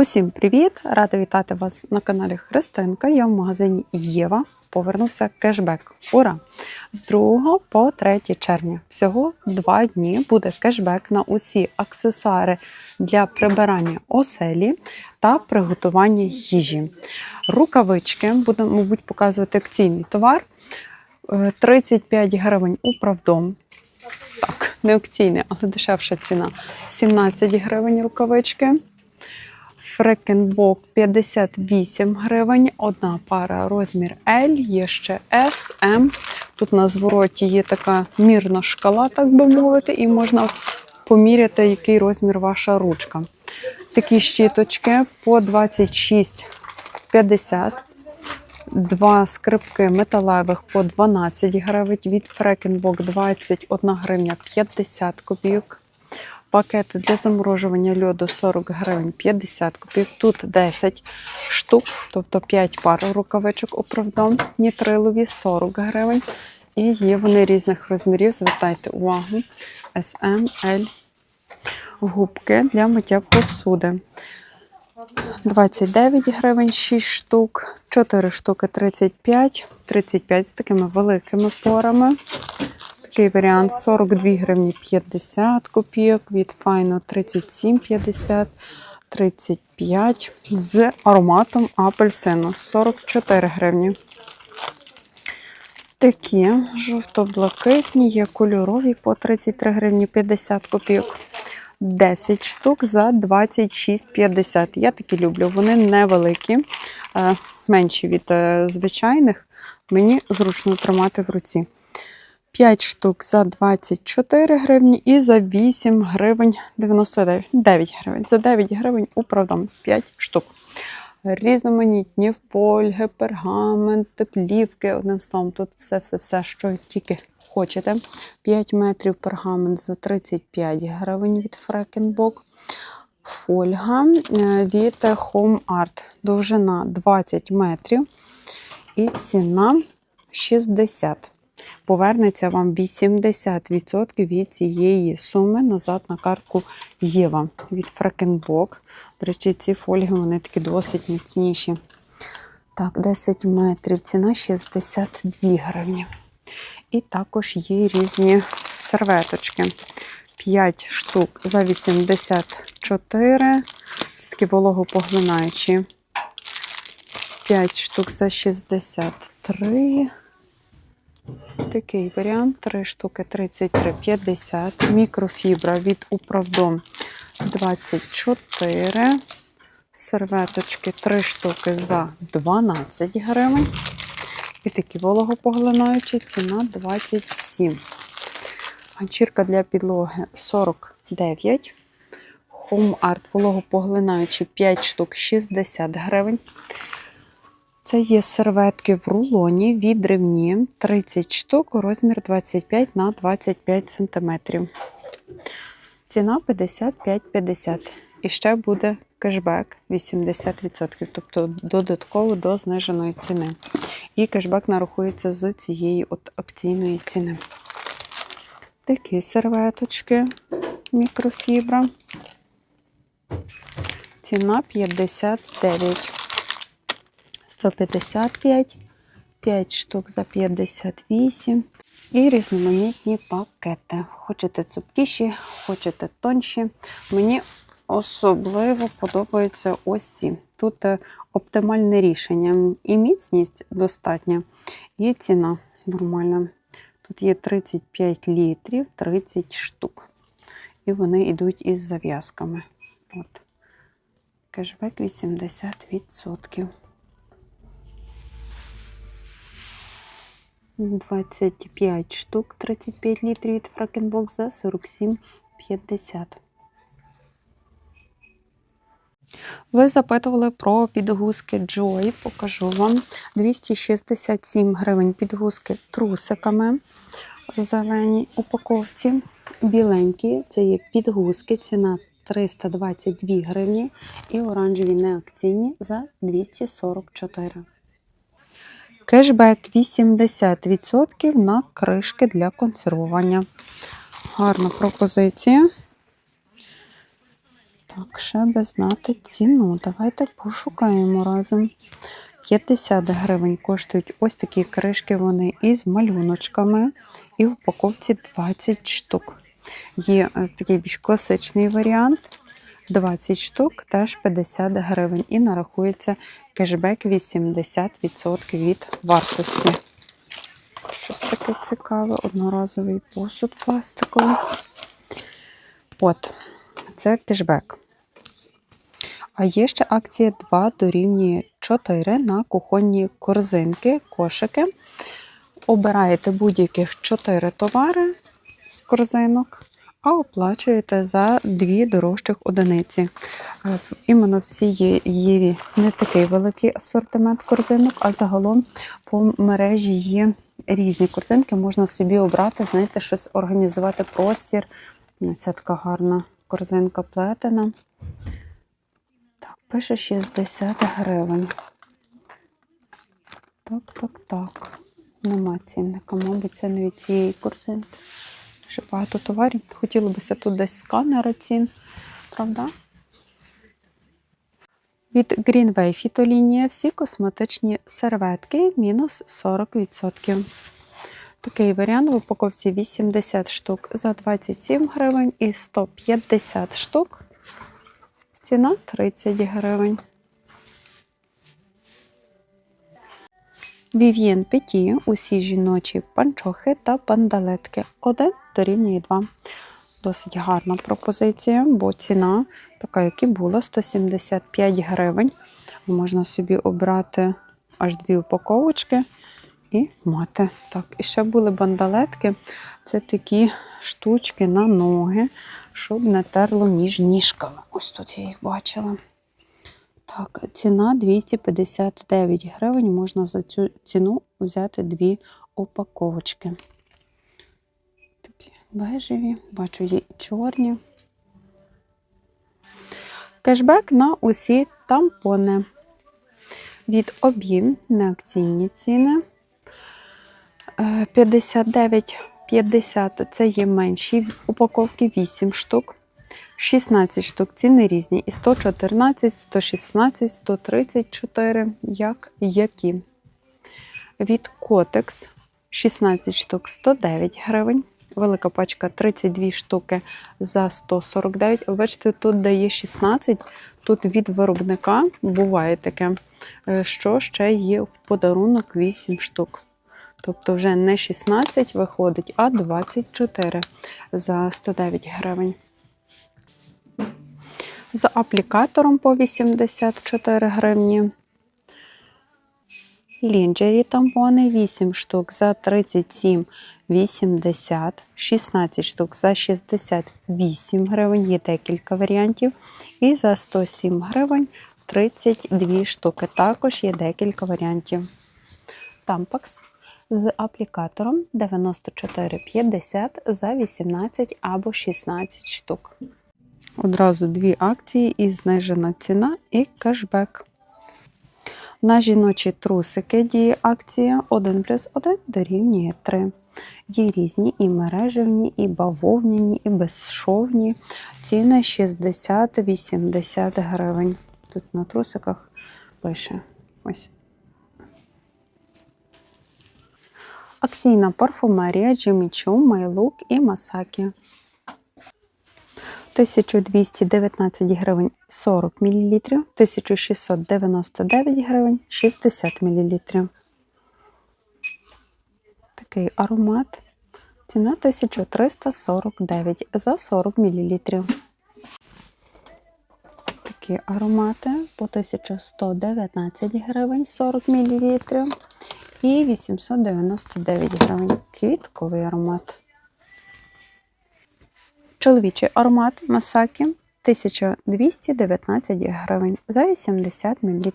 Усім привіт! Рада вітати вас на каналі Христинка. Я в магазині Єва. Повернувся кешбек. Ура! З 2 по 3 червня. Всього два дні буде кешбек на усі аксесуари для прибирання оселі та приготування їжі. Рукавички, будемо, мабуть, показувати акційний товар. Е, 35 гривень управдом. Так, не акційний, але дешевша ціна. 17 гривень рукавички. Фрекенбок 58 гривень, одна пара розмір L, є ще S, M. Тут на звороті є така мірна шкала, так би мовити, і можна поміряти, який розмір ваша ручка. Такі щіточки по 26,50. Два скрипки металевих по 12 гривень. Від Фрекенбок 21 гривня 50 копійок. Пакети для заморожування льоду 40 гривень 50 копійок. Тут 10 штук, тобто 5 пар рукавичок оправдом, нітрилові 40 гривень. І є вони різних розмірів. Звертайте увагу. SM, L. Губки для миття посуди. 29 гривень 6 штук, 4 штуки 35, 35 з такими великими порами. Такий варіант 42 гривні 50 копійок, від Файно 37,50, 35 з ароматом апельсину 44 гривні. Такі жовто-блакитні, є кольорові по 33 гривні 50 копійок. 10 штук за 26,50. Я такі люблю. Вони невеликі, е, менші від е, звичайних. Мені зручно тримати в руці. 5 штук за 24 гривні і за 8 гривень 99 9 гривень. За 9 гривень управдом 5 штук. Різноманітні фольги, пергаменти, плівки. Одним словом, тут все-все-все, що тільки хочете. 5 метрів пергамент за 35 гривень від Фрекенбок. Фольга е, від Home Art. Довжина 20 метрів. І ціна 60. Повернеться вам 80% від цієї суми назад на картку Єва від Фрекенбок. До речі, ці фольги вони такі досить міцніші. Так, 10 метрів, ціна 62 гривні. І також є різні серветочки. 5 штук за 84. Це такі вологопоглинаючі. 5 штук за 63. Такий варіант. 3 штуки 33,50. Мікрофібра від Управдом 24. Серветочки 3 штуки за 12 гривень. І такі вологопоглинаючі, ціна 27. Ганчірка для підлоги 49. Home Art вологопоглинаючі 5 штук 60 гривень. Це є серветки в рулоні відривні 30 штук, розмір 25 на 25 см. Ціна 55,50. І ще буде кешбек 80%, тобто додатково до зниженої ціни. І кешбек нарахується з цієї от акційної ціни. Такі серветочки мікрофібра. Ціна 59. 155, 5 штук за 58 і різноманітні пакети. Хочете цупкіші, хочете тонші. Мені особливо подобаються ось ці. Тут е, оптимальне рішення. І міцність достатня, і ціна нормальна. Тут є 35 літрів, 30 штук. І вони йдуть із зав'язками. От. Кешбек 80%. 25 штук, 35 літрів від Фракенбок за 47,50. Ви запитували про підгузки Joy. Покажу вам 267 гривень підгузки трусиками в зеленій упаковці. Біленькі це є підгузки, ціна 322 гривні і оранжеві неакційні за 244. Кешбек 80% на кришки для консервування. Гарна пропозиція. Так, ще би знати ціну. Давайте пошукаємо разом. 50 гривень коштують ось такі кришки, вони із малюночками, і в упаковці 20 штук. Є е, такий більш класичний варіант. 20 штук, теж 50 гривень. І нарахується кешбек 80% від вартості. Щось таке цікаве, одноразовий посуд пластиковий. От, це кешбек. А є ще акція 2 дорівнює 4 на кухонні корзинки, кошики. Обираєте будь-яких 4 товари з корзинок, а оплачуєте за дві дорожчих одиниці. Е, Іменно в цій Єві не такий великий асортимент корзинок, а загалом по мережі є різні корзинки. Можна собі обрати, знаєте, щось організувати простір. Ця така гарна корзинка плетена. Так, пише 60 гривень. Так, так, так. Нема цінника, мабуть, це не від цієї корзинки. Дуже багато товарів. Хотілося б тут десь сканери цін, правда? Від Greenway фітолінія всі косметичні серветки мінус 40%. Такий варіант в упаковці 80 штук за 27 гривень і 150 штук. Ціна 30 гривень. Вів'єн Петі, усі жіночі панчохи та пандалетки. Один дорівнює 2. Досить гарна пропозиція, бо ціна така, як і була, 175 гривень. Можна собі обрати аж дві упаковочки і мати. Так, і ще були бандалетки. Це такі штучки на ноги, щоб не терло між ніжками. Ось тут я їх бачила. Так, ціна 259 гривень. Можна за цю ціну взяти дві упаковочки. Такі бежеві, бачу, є і чорні. Кешбек на усі тампони. Від об'єм на акційні ціни. Е, 59,50 це є менші упаковки 8 штук. 16 штук ціни різні. І 114, 116, 134, як які. Від Котекс 16 штук 109 гривень. Велика пачка 32 штуки за 149. Ви бачите, тут дає 16, тут від виробника буває таке, е, що ще є в подарунок 8 штук. Тобто вже не 16 виходить, а 24 за 109 гривень. З аплікатором по 84 гривні. Лінджері тампони 8 штук за 37,80, 16 штук за 68 гривень, є декілька варіантів. І за 107 гривень 32 штуки. Також є декілька варіантів. Тампакс з аплікатором 94,50 за 18 або 16 штук. Одразу дві акції і знижена ціна і кешбек. На жіночі трусики діє акція 1 плюс 1 дорівнює 3. Є різні і мережевні, і бавовняні, і безшовні. Ціни 60-80 гривень. Тут на трусиках пише ось. Акційна парфумерія Jimmy Choo, Майлук і Масакі. 1219 гривень 40 мл, 1699 гривень 60 мл. Такий аромат. Ціна 1349 за 40 мл. Такі аромати по 1119 гривень 40 мл і 899 гривень. Квітковий аромат. Чоловічий аромат Масакі 1219 гривень за 80 мл.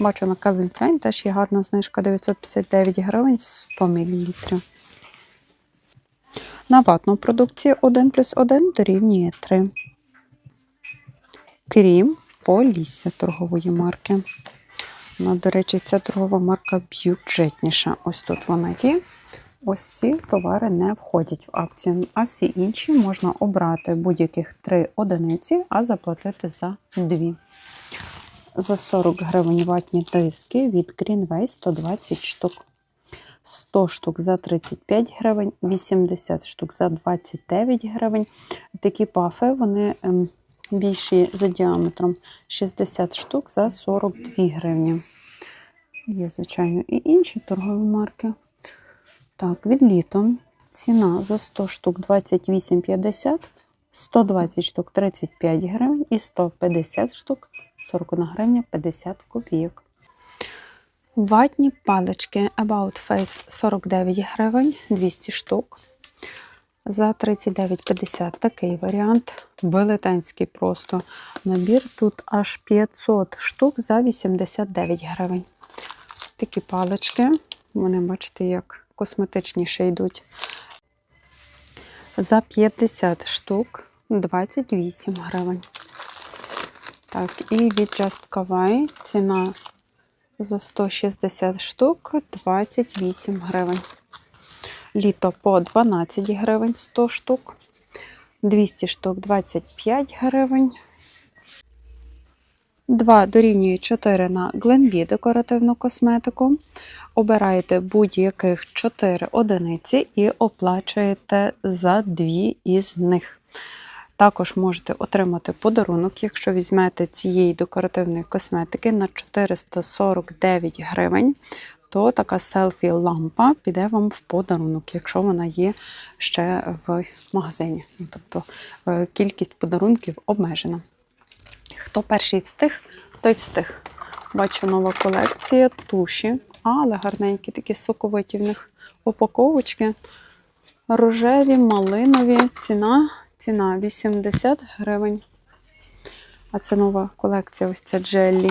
Бачу на Calvin Klein теж є гарна знижка 959 гривень 100 мл. На ватну продукцію 1 плюс 1 дорівнює 3. Крім Полісся торгової марки. Ну, до речі, ця торгова марка бюджетніша. Ось тут вона є. Ось ці товари не входять в акцію, а всі інші можна обрати будь-яких три одиниці, а заплатити за дві. За 40 гривень ватні диски від Greenway 120 штук. 100 штук за 35 гривень, 80 штук за 29 гривень. Такі пафи, вони ем, більші за діаметром 60 штук за 42 гривні. Є, звичайно, і інші торгові марки. Так, від літом ціна за 100 штук 28,50, 120 штук 35 гривень і 150 штук 41 гривня 50 копійок. Ватні палички About Face 49 гривень, 200 штук. За 39,50 такий варіант. Велетенський просто набір. Тут аж 500 штук за 89 гривень. Такі палички. Вони, бачите, як косметичніше йдуть. За 50 штук 28 гривень. Так, і від Just Kawaii ціна за 160 штук 28 гривень. Літо по 12 гривень 100 штук. 200 штук 25 гривень. 2 дорівнює 4 на Glenbee декоративну косметику. Обираєте будь-яких 4 одиниці і оплачуєте за 2 із них. Також можете отримати подарунок, якщо візьмете цієї декоративної косметики на 449 гривень, то така селфі-лампа піде вам в подарунок, якщо вона є ще в магазині. Тобто е, кількість подарунків обмежена. Хто перший встиг, той встиг. Бачу нова колекція, туші, але гарненькі такі соковиті в них упаковочки. Рожеві, малинові, ціна, ціна 80 гривень. А це нова колекція, ось ця джеллі.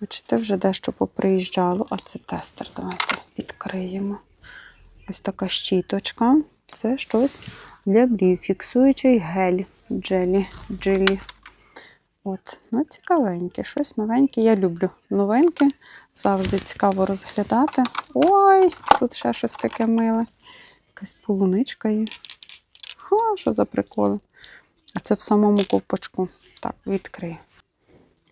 Бачите, вже дещо поприїжджало, а це тестер. Давайте відкриємо. Ось така щіточка. Це щось для брів. Фіксуючий гель. Джелі. Джилі. От, ну цікавеньке, щось новеньке. Я люблю новинки. Завжди цікаво розглядати. Ой, тут ще щось таке миле. Якась полуничка є. Ха, що за приколи. А це в самому ковпачку. Так, відкрию.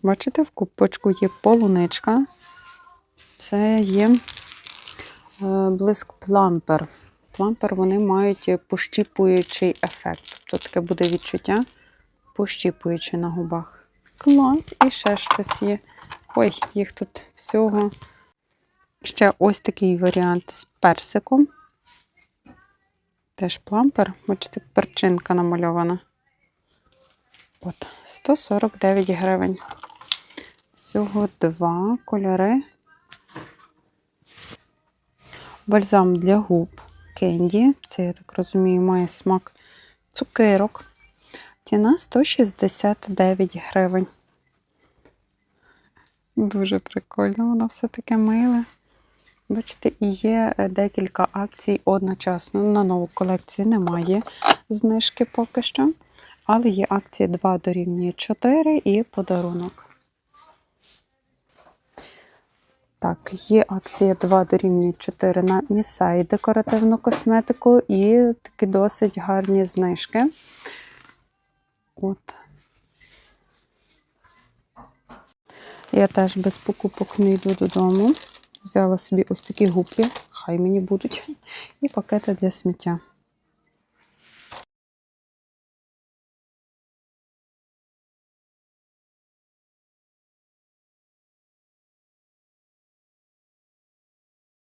Бачите, в купочку є полуничка. Це є е, блиск плампер. Плампер вони мають пощіпуючий ефект. Тобто таке буде відчуття пощіпуючи на губах. Клас, і ще щось є. Ой, їх тут всього. Ще ось такий варіант з персиком. Теж плампер. Бачите, перчинка намальована. От, 149 гривень. Всього два кольори. Бальзам для губ Кенді. Це, я так розумію, має смак цукерок. Ціна 169 гривень. Дуже прикольно, воно все таке миле. Бачите, і є е, декілька акцій одночасно. На нову колекцію немає знижки поки що. Але є акції 2 дорівнює 4 і подарунок. Так, є акція 2 дорівнює 4 на Місай декоративну косметику і такі досить гарні знижки. От. Я теж без покупок не йду додому. Взяла собі ось такі губки, хай мені будуть, і пакети для сміття.